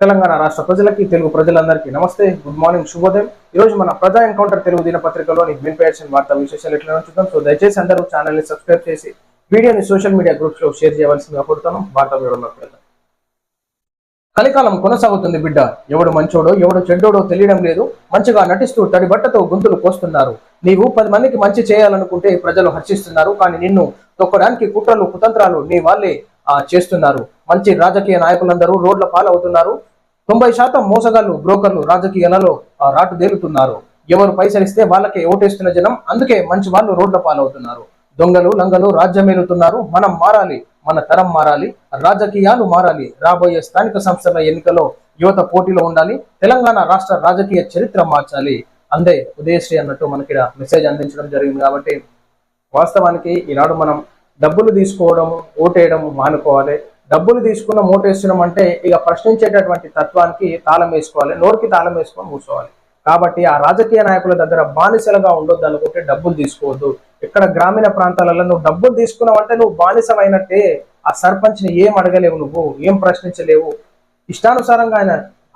తెలంగాణ రాష్ట్ర ప్రజలకి తెలుగు ప్రజలందరికీ నమస్తే. గుడ్ మార్నింగ్ శుభోదయం. ఈ రోజు మన ప్రజా ఎన్కౌంటర్ తెలుగు దినపత్రికలోని మెయిన్ పేర్చిన వార్తా విశేషాలు ఎట్లా చూద్దాం. సో దయచేసి అందరూ ఛానల్ని సబ్స్క్రైబ్ చేసి వీడియోని సోషల్ మీడియా గ్రూప్స్లో షేర్ చేయవలసిందిగా కోరుతాను వార్తా వివరంలోకి వెళ్దాం. కలికాలం కొనసాగుతుంది బిడ్డ. ఎవడు మంచోడో ఎవడు చెడ్డోడో తెలియడం లేదు. మంచిగా నటిస్తూ తడి బట్టతో గొంతులు కోస్తున్నారు. నీవు పది మందికి మంచి చేయాలనుకుంటే ప్రజలు హర్షిస్తున్నారు. కానీ నిన్ను తొక్కడానికి కుట్రలు కుతంత్రాలు నీ వాళ్ళే చేస్తున్నారు. మంచి రాజకీయ నాయకులందరూ రోడ్ల పాలవుతున్నారు. తొంభై శాతం మోసగాళ్ళు బ్రోకర్లు రాజకీయాలలో రాటుదేలుతున్నారు రాటు దేలుతున్నారు ఎవరు పైసలిస్తే వాళ్ళకే ఓటేస్తున్న జనం అందుకే మంచి వాళ్ళు రోడ్ల పాలవుతున్నారు. దొంగలు లంగలు రాజ్యమేలుతున్నారు. మనం మారాలి మన తరం మారాలి రాజకీయాలు మారాలి. రాబోయే స్థానిక సంస్థల ఎన్నికలో యువత పోటీలో ఉండాలి తెలంగాణ రాష్ట్ర రాజకీయ చరిత్ర మార్చాలి. అందే ఉదయశ్రీ అన్నట్టు మనకి మెసేజ్ అందించడం జరిగింది కాబట్టి వాస్తవానికి ఈనాడు మనం డబ్బులు తీసుకోవడం ఓటేయడం మానుకోవాలి. డబ్బులు తీసుకున్న మూటేస్తున్నాం అంటే ఇక ప్రశ్నించేటటువంటి తత్వానికి తాళం వేసుకోవాలి నోరుకి తాళం వేసుకొని కూర్చోవాలి. కాబట్టి ఆ రాజకీయ నాయకుల దగ్గర బానిసలుగా ఉండొద్దు అనుకుంటే డబ్బులు తీసుకోవద్దు. ఇక్కడ గ్రామీణ ప్రాంతాలలో నువ్వు డబ్బులు తీసుకున్నావు అంటే నువ్వు బానిసమైనట్టే. ఆ సర్పంచ్ని ఏం అడగలేవు నువ్వు ఏం ప్రశ్నించలేవు. ఇష్టానుసారంగా ఆయన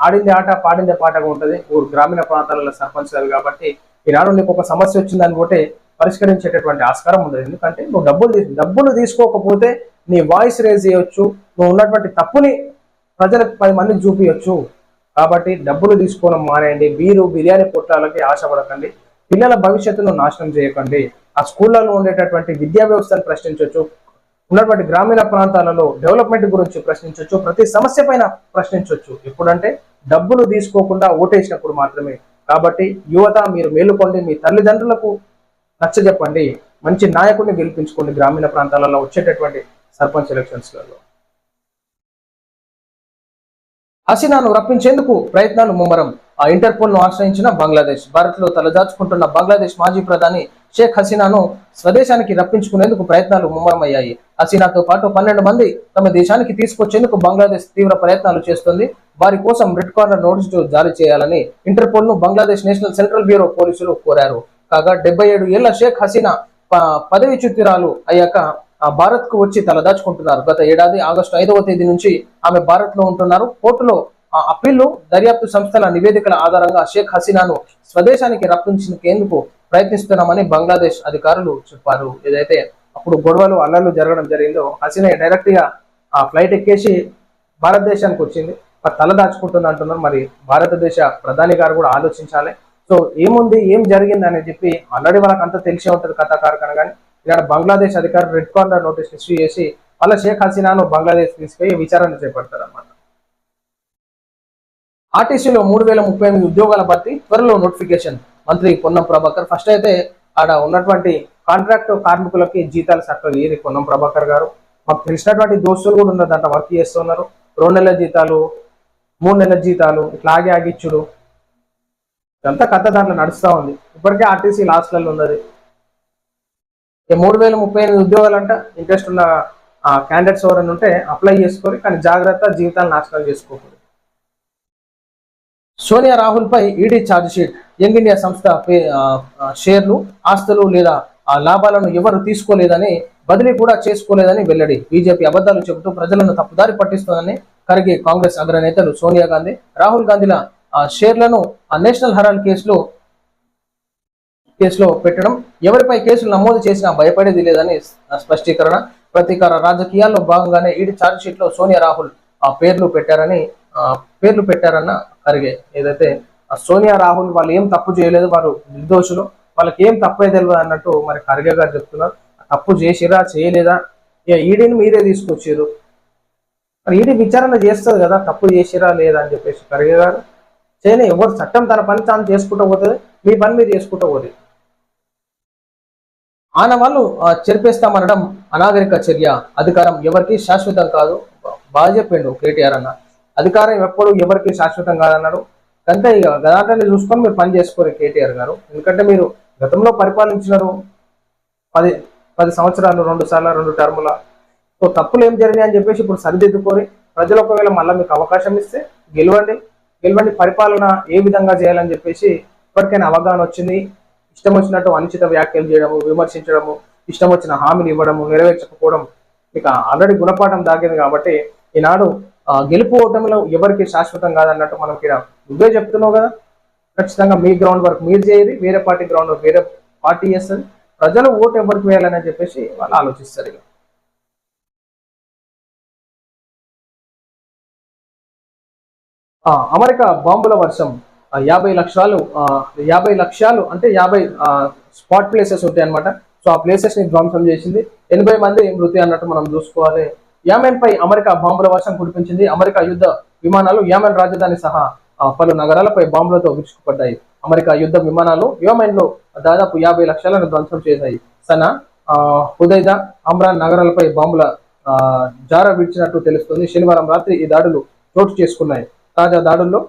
ఆడింది ఆట పాడిందే పాటగా ఉంటుంది. ఊరు గ్రామీణ ప్రాంతాలలో సర్పంచ్ కాబట్టి ఈనాడు నీకు ఒక సమస్య వచ్చిందని పోతే పరిష్కరించేటటువంటి ఆస్కారం ఉండదు. ఎందుకంటే నువ్వు డబ్బులు డబ్బులు తీసుకోకపోతే నీ వాయిస్ రేజ్ చేయొచ్చు నువ్వు ఉన్నటువంటి తప్పుని ప్రజలకు పది మందికి చూపించచ్చు కాబట్టి డబ్బులు తీసుకోవడం మానేయండి మీరు బిర్యానీ పొట్లాలకి ఆశపడకండి పిల్లల భవిష్యత్తును నాశనం చేయకండి. ఆ స్కూళ్ళలో ఉండేటటువంటి విద్యా వ్యవస్థను ప్రశ్నించవచ్చు ఉన్నటువంటి గ్రామీణ ప్రాంతాలలో డెవలప్మెంట్ గురించి ప్రశ్నించవచ్చు ప్రతి సమస్య పైన ప్రశ్నించవచ్చు ఎప్పుడంటే డబ్బులు తీసుకోకుండా ఓటేసినప్పుడు మాత్రమే. కాబట్టి యువత మీరు మేలుకోండి మీ తల్లిదండ్రులకు నచ్చజెప్పండి. మంచి నాయకుడిని గెలిపించుకోండి గ్రామీణ ప్రాంతాలలో వచ్చేటటువంటి సర్పంచ్ ఎలక్షన్స్లలో. హసీనాను రప్పించేందుకు ప్రయత్నాలు ముమ్మరం. ఆ ఇంటర్పోల్ను ఆశ్రయించిన బంగ్లాదేశ్ భారత్లో తలదాచుకుంటున్న బంగ్లాదేశ్ మాజీ ప్రధాని షేక్ హసీనాను స్వదేశానికి రప్పించుకునేందుకు ప్రయత్నాలు ముమ్మరమయ్యాయి. హసీనాతో పాటు పన్నెండు మంది తమ దేశానికి తీసుకొచ్చేందుకు బంగ్లాదేశ్ తీవ్ర ప్రయత్నాలు చేస్తుంది. వారి కోసం రెడ్ కార్నర్ నోటీసులు జారీ చేయాలని ఇంటర్పోల్ను బంగ్లాదేశ్ నేషనల్ సెంట్రల్ బ్యూరో పోలీసులు కోరారు. కాగా డెబ్బై ఏడు ఏళ్ళ షేక్ హసీనా పదవి చ్యుతిరాలు అయ్యాక భారత్కు వచ్చి తలదాచుకుంటున్నారు గత ఏడాది ఆగస్టు ఐదవ తేదీ నుంచి ఆమె భారత్లో ఉంటున్నారు. కోర్టులో ఆ అప్పీల్లో దర్యాప్తు సంస్థల నివేదికల ఆధారంగా షేక్ హసీనాను స్వదేశానికి రప్పించేందుకు ప్రయత్నిస్తున్నామని బంగ్లాదేశ్ అధికారులు చెప్పారు. ఏదైతే అప్పుడు గొడవలు అల్లర్లు జరగడం జరిగిందో హసీనా డైరెక్ట్గా ఆ ఫ్లైట్ ఎక్కేసి భారతదేశానికి వచ్చింది. మరి తల దాచుకుంటుంది అంటున్నారు. మరి భారతదేశ ప్రధాని గారు కూడా ఆలోచించాలి. సో ఏముంది ఏం జరిగింది అని చెప్పి ఆల్రెడీ వాళ్ళకి అంతా తెలిసే ఉంటుంది కథాకారకన కానీ ఇక్కడ బంగ్లాదేశ్ అధికారులు రెడ్ కార్నర్ నోటీస్ ఇష్యూ చేసి మళ్ళీ షేక్ హసీనాను బంగ్లాదేశ్ తీసుకుపోయి విచారణ చేపడతారు అన్నమాట ఆర్టీసీలో మూడు వేల ముప్పై ఎనిమిది ఉద్యోగాల భర్తీ త్వరలో నోటిఫికేషన్. మంత్రి పొన్నం ప్రభాకర్ ఫస్ట్ అయితే ఆడ ఉన్నటువంటి కాంట్రాక్ట్ కార్మికులకి జీతాలు సక్కలు ఏది పొన్నం ప్రభాకర్ గారు. మాకు తెలిసినటువంటి దోస్తులు కూడా ఉన్న దాంట్లో వర్క్ చేస్తున్నారు. రెండు నెలల జీతాలు మూడు నెలల జీతాలు ఇట్లా ఆగి ఆగిచ్చుడు ఇదంతా కథ దాంట్లో నడుస్తూ ఉంది. ఇప్పటికే ఆర్టీసీ లాస్ట్లలో ఉన్నది. మూడు వేల ముప్పై ఎనిమిది ఉద్యోగాలు అంట ఇంట్రెస్ట్ ఉన్న క్యాండిడేట్స్ ఎవరైనా ఉంటే అప్లై చేసుకోరు కానీ జాగ్రత్త జీవితాలు నాశనం చేసుకోకూడదు. సోనియా రాహుల్ పై ED charge sheet young India సంస్థ షేర్లు ఆస్తులు లేదా లాభాలను ఎవరు తీసుకోలేదని బదిలీ కూడా చేసుకోలేదని వెల్లడి. బీజేపీ అబద్ధాలు చెబుతూ ప్రజలను తప్పుదారి పట్టిస్తోందని కరిగి కాంగ్రెస్ అగ్రనేతలు సోనియా గాంధీ రాహుల్ గాంధీల ఆ, షేర్లను ఆ నేషనల్ హెరాల్డ్ కేసులో కేసులో పెట్టడం ఎవరిపై కేసులు నమోదు చేసినా భయపడేది లేదని స్పష్టీకరణ. ప్రతీకార రాజకీయాల్లో భాగంగానే ఈడీ ఛార్జ్ షీట్లో సోనియా రాహుల్ ఆ పేర్లు పెట్టారని ఆ, పేర్లు పెట్టారన్న ఖర్గే ఏదైతే ఆ సోనియా రాహుల్ వాళ్ళు ఏం తప్పు చేయలేదు వారు నిర్దోషులు వాళ్ళకి ఏం తప్పే తెలియదు అన్నట్టు మరి ఖర్గే గారు చెప్తున్నారు. తప్పు చేసిరా చేయలేదా? ఈడీని మీరే తీసుకొచ్చారు మరి ఈడీ విచారణ చేస్తుంది కదా తప్పు చేసిరా లేదా అని చెప్పేసి ఖర్గే గారు. చేయలే ఎవరు చట్టం తన పని తాను చేసుకుంటూ పోతుంది మీ పని మీరు చేసుకుంటూ పోతుంది. ఆనవాళ్ళు చెరిపేస్తామనడం అనాగరిక చర్య. అధికారం ఎవరికి శాశ్వతం కాదు. బాగా చెప్పిండు కేటీఆర్ అన్న. అధికారం ఎప్పుడు ఎవరికి శాశ్వతం కాదన్నారు అంతే ఇక గదాంటాన్ని చూసుకొని మీరు పని చేసుకోరు కేటీఆర్ గారు. ఎందుకంటే మీరు గతంలో పరిపాలించినారు. పది పది సంవత్సరాలు రెండు సార్లు రెండు టర్ముల. సో తప్పులు ఏం జరిగాయి అని చెప్పేసి ఇప్పుడు సరిదిద్దుకొని ప్రజలు ఒకవేళ మళ్ళీ మీకు అవకాశం ఇస్తే గెలవండి. గెలవండి పరిపాలన ఏ విధంగా చేయాలని చెప్పేసి ఇప్పటికైనా అవగాహన వచ్చింది. ఇష్టం వచ్చినట్టు అనుచిత వ్యాఖ్యలు చేయడము విమర్శించడము ఇష్టం వచ్చిన హామీలు ఇవ్వడము నెరవేర్చకపోవడం ఇక ఆల్రెడీ గుణపాఠం దాగింది కాబట్టి ఈనాడు గెలుపు ఓటమిలో ఎవరికి శాశ్వతం కాదన్నట్టు మనం ఇక్కడ నువ్వే చెప్తున్నావు కదా. ఖచ్చితంగా మీ గ్రౌండ్ వర్క్ మీరు చేయరు వేరే పార్టీ గ్రౌండ్ వర్క్ వేరే పార్టీ చేస్తుంది. ప్రజలు ఓటు ఎవరికి వేయాలని చెప్పేసి వాళ్ళు ఆలోచిస్తారు ఇక. ఆ, అమెరికా బాంబుల వర్షం. యాభై లక్షలు యాభై లక్ష్యాలు అంటే యాభై స్పాట్ ప్లేసెస్ ఉంటాయి అనమాట సో ఆ ప్లేసెస్ని ధ్వంసం చేసింది. ఎనభై మంది మృతి అన్నట్టు మనం చూసుకోవాలి. యామెన్ పై అమెరికా బాంబుల వర్షం కురిపించింది. అమెరికా యుద్ధ విమానాలు యామెన్ రాజధాని సహా పలు నగరాలపై బాంబులతో విరుచుకుపడ్డాయి. అమెరికా యుద్ధ విమానాలు యామెన్లో దాదాపు యాభై లక్షలను ధ్వంసం చేశాయి. సనా ఆ, హుదైదా అమ్రాన్ నగరాలపై బాంబుల ఆ, జార విడిచినట్టు తెలుస్తుంది. శనివారం రాత్రి ఈ దాడులు చోటు చేసుకున్నాయి. తాజా దాడుల్లో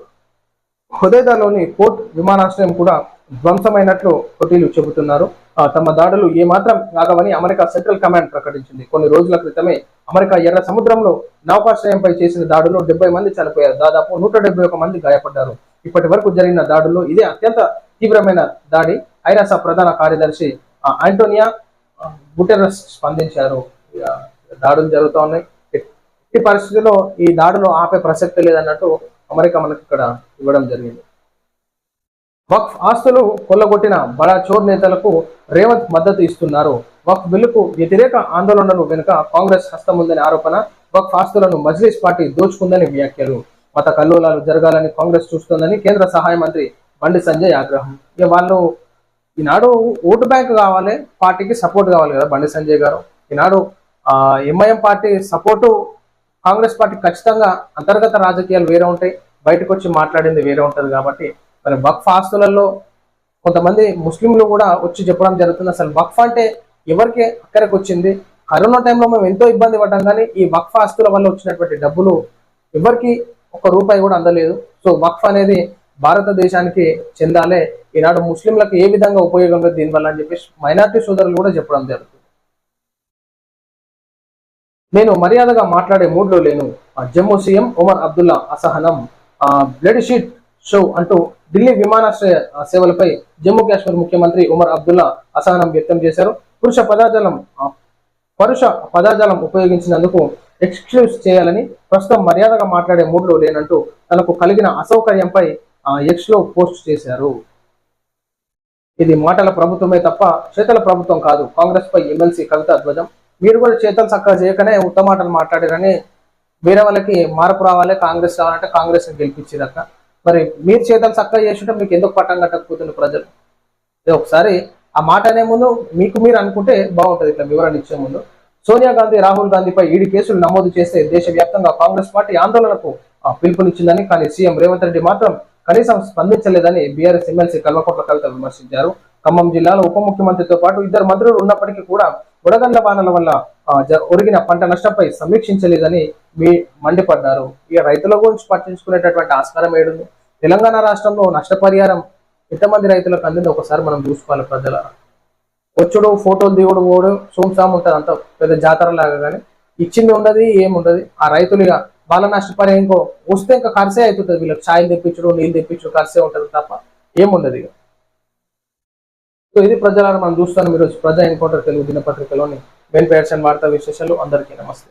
హుదైదాలోని పోర్ట్ విమానాశ్రయం కూడా ధ్వంసమైనట్లు హోటీలు చెబుతున్నారు. తమ దాడులు ఏమాత్రం ఆగవని అమెరికా సెంట్రల్ కమాండ్ ప్రకటించింది. కొన్ని రోజుల క్రితమే అమెరికా ఎర్ర సముద్రంలో నౌకాశ్రయంపై చేసిన దాడుల్లో డెబ్బై మంది చనిపోయారు. దాదాపు నూట డెబ్బై ఒక మంది గాయపడ్డారు. ఇప్పటి వరకు జరిగిన దాడుల్లో ఇదే అత్యంత తీవ్రమైన దాడి. ఐరాస ప్రధాన కార్యదర్శి ఆంటోనియా బుటెరస్ గుటెరస్ స్పందించారు. దాడులు జరుగుతూ ఉన్నాయి. ఎట్టి పరిస్థితుల్లో ఈ దాడులు ఆపే ప్రసక్తి లేదన్నట్టు అమెరికా మనకి ఇక్కడ ఇవ్వడం జరిగింది. వక్ఫ్ ఆస్తులు కొల్లగొట్టిన బడా చోర్ నేతలకు రేవంత్ మద్దతు ఇస్తున్నారు. వక్ఫ్ బిల్లుకు వ్యతిరేక ఆందోళనలు వెనుక కాంగ్రెస్ హస్తం ఉందని ఆరోపణ వక్ఫ్ ఆస్తులను మజ్లిస్ పార్టీ దోచుకుందని వ్యాఖ్యలు. మత కల్లోలాలు జరగాలని కాంగ్రెస్ చూస్తోందని కేంద్ర సహాయ మంత్రి బండి సంజయ్ ఆగ్రహం. ఇక వాళ్ళు ఈనాడు ఓటు బ్యాంక్ కావాలి పార్టీకి సపోర్ట్ కావాలి కదా బండి సంజయ్ గారు. ఈనాడు MIM party support Congress party ఖచ్చితంగా అంతర్గత రాజకీయాలు వేరే ఉంటాయి. బయటకు వచ్చి మాట్లాడింది వేరే ఉంటుంది కాబట్టి మరి వక్ఫ్ ఆస్తులలో కొంతమంది ముస్లింలు కూడా వచ్చి చెప్పడం జరుగుతుంది. అసలు వక్ఫ్ అంటే ఎవరికి అక్కడికి వచ్చింది కరోనా టైంలో మేము ఎంతో ఇబ్బంది పడ్డాం కానీ ఈ వక్ఫ్ ఆస్తుల వల్ల వచ్చినటువంటి డబ్బులు ఎవరికి ఒక రూపాయి కూడా అందలేదు. సో వక్ఫ్ అనేది భారతదేశానికి చెందాలే. ఈనాడు ముస్లింలకు ఏ విధంగా ఉపయోగం లేదు దీనివల్ల అని చెప్పేసి మైనార్టీ సోదరులు కూడా చెప్పడం జరుగుతుంది. నేను మర్యాదగా మాట్లాడే మూడ్లో లేను. జమ్మూ సీఎం ఒమర్ అబ్దుల్లా అసహనం. ఆ బ్లడ్ షీట్ షో అంటూ ఢిల్లీ విమానాశ్రయ సేవలపై జమ్మూ కాశ్మీర్ ముఖ్యమంత్రి ఉమర్ అబ్దుల్లా అసహనం వ్యక్తం చేశారు. పురుష పదాజాలం పరుష పదాజాలం ఉపయోగించినందుకు ఎక్స్క్యూజ్ చేయాలని ప్రస్తుతం మర్యాదగా మాట్లాడే మూడ్లో లేనంటూ తనకు కలిగిన అసౌకర్యంపై ఎక్స్లో పోస్ట్ చేశారు. ఇది మాటల ప్రభుత్వమే తప్ప చేతల ప్రభుత్వం కాదు. కాంగ్రెస్ పై ఎమ్మెల్సీ కవిత ధ్వజం. మీరు కూడా చేతలు చక్కగా చేయకనే ఉత్తమ మాటలు మాట్లాడారని వేరే వాళ్ళకి మార్పు రావాలి కాంగ్రెస్ రావాలంటే కాంగ్రెస్ని మరి మీరు చేతలు చక్కగా చేస్తుంటే మీకు ఎందుకు పట్టం కట్టకపోతుంది ప్రజలు? ఒకసారి ఆ మాట అనే ముందు మీకు మీరు అనుకుంటే బాగుంటది ఇట్లా వివరణ ఇచ్చే ముందు. సోనియా గాంధీ రాహుల్ గాంధీపై ఈడు కేసులు నమోదు చేస్తే దేశవ్యాప్తంగా కాంగ్రెస్ పార్టీ ఆందోళనకు ఆ, పిలుపునిచ్చిందని కానీ సీఎం రేవంత్ రెడ్డి మాత్రం కనీసం స్పందించలేదని బీఆర్ఎస్ ఎమ్మెల్సీ కల్వకుంట్ల కవిత విమర్శించారు. ఖమ్మం జిల్లాలో ఉప ముఖ్యమంత్రితో పాటు ఇద్దరు మంత్రులు ఉన్నప్పటికీ కూడా బుడగండ్ల వానల వల్ల జ- ఒరిగిన పంట నష్టంపై సమీక్షించలేదని మీ మండిపడ్డారు. ఇక రైతుల గురించి పట్టించుకునేటటువంటి ఆస్కారం ఏడుంది? తెలంగాణ రాష్ట్రంలో నష్టపరిహారం ఎంతమంది రైతులకు అందింది ఒకసారి మనం చూసుకోవాలి ప్రజల. వచ్చుడు ఫోటోలు దిగుడు పోడు సోమసాము ఉంటుంది అంత పెద్ద జాతర లాగా కానీ. ఇచ్చింది ఉండదు ఏముండదు. ఆ రైతులు ఇక వాళ్ళ నష్టపరిహారం ఇంకో వస్తే ఇంకా ఖర్చే అవుతుంది వీళ్ళకి ఛాయలు తెప్పించడు నీళ్ళు తెప్పించడు ఖర్చే ఉంటుంది తప్ప ఏముండదు ఇక. సో ఇది ప్రజలను మనం చూస్తాను మీరు ప్రజా ఎన్కౌంటర్ తెలుగు దినపత్రికలోని మెయిన్ అండ్ వార్తా విశేషాలు. అందరికీ నమస్తే.